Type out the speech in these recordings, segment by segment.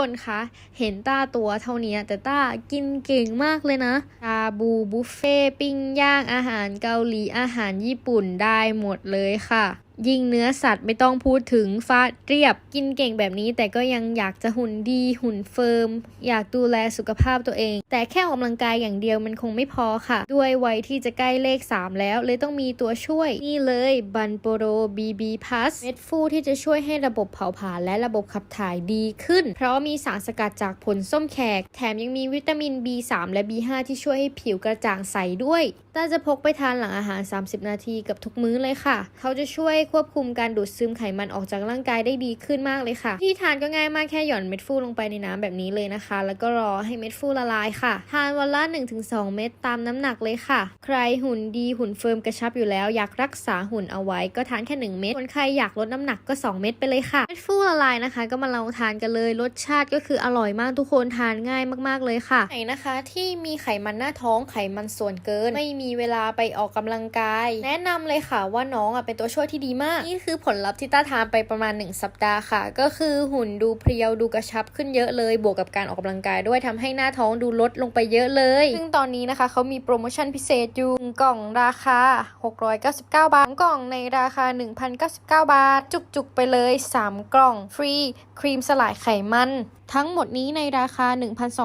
คนคะเห็นต้าตัวเท่านี้แต่ต้ากินเก่งมากเลยนะชาบูบุฟเฟ่ปิ้งย่างอาหารเกาหลีอาหารญี่ปุ่นได้หมดเลยค่ะ ยิ่งเนื้อสัตว์ไม่ต้องพูดถึงฟาดเรียบ กินเก่งแบบนี้แต่ก็ยังอยากจะหุ่นดีหุ่นเฟิร์ม อยากดูแลสุขภาพตัวเอง แต่แค่ออกกำลังกายอย่างเดียวมันคงไม่พอค่ะ ด้วยวัยที่จะใกล้เลข 3 แล้ว เลยต้องมีตัวช่วย นี่เลยบันโปโร BB Plus เม็ดฟูที่จะช่วยให้ระบบเผาผลาญและระบบขับถ่ายดีขึ้น เพราะมีสารสกัดจากผลส้มแขก แถมยังมีวิตามิน B3 และ B5 ที่ช่วยให้ผิวกระจ่างใสด้วยต้าจะพกไปทานหลังอาหาร 30 นาทีกับทุกมื้อเลยค่ะ เขาจะช่วยควบคุมการดูดซึมไขมันออกจากร่างกายได้ดีขึ้นมากเลยค่ะ ที่ทานก็ง่ายมากแค่หย่อนเม็ดฟูลงไปในน้ำแบบนี้เลยนะคะ แล้วก็รอให้เม็ดฟูละลายค่ะ ทานวันละ 1-2 เม็ดตามน้ำหนักเลยค่ะ ใครหุ่นดีหุ่นเฟิร์มกระชับอยู่แล้ว อยากรักษาหุ่นเอาไว้ ก็ทานแค่ 1 เม็ดคนใครอยากลดน้ำหนักก็ 2 เม็ดไปเลยค่ะ เม็ดฟูละลายนะคะ ก็มาลองทานกันเลยรสชาติก็คืออร่อยมากทุกคนทานง่ายมากๆเลยค่ะไหนนะคะ ที่มีไขมันหน้าท้องไขมันส่วนเกิน ไม่มีเวลาไปออกกำลังกาย แนะนำเลยค่ะว่าน้องอะเป็นตัวช่วยที่ดีมาก นี่คือผลลัพธ์ที่ต้าทานไปประมาณ 1 สัปดาห์ค่ะ ก็คือหุ่นดูเพรียวดูกระชับขึ้นเยอะเลย บวกกับการออกกำลังกายด้วยทำให้หน้าท้องดูลดลงไปเยอะเลย ซึ่งตอนนี้นะคะเขามีโปรโมชั่นพิเศษอยู่หนึ่งกล่องราคา 699 บาทสองกล่องในราคา 1,099 บาท จุกๆไปเลย 3 กล่องฟรีครีมสลายไขมัน ทั้งหมดนี้ในราคา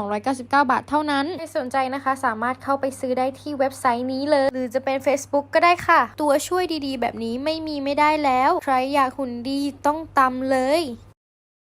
1,299 บาทเท่านั้นใครสนใจนะคะ สามารถเข้าไปซื้อได้ที่เว็บไซต์นี้เลย หรือจะเป็น Facebook ก็ได้ค่ะ ตัวช่วยดีๆ แบบนี้ไม่มีไม่ได้แล้ว ใครอยากหุ่นดีต้องตำเลย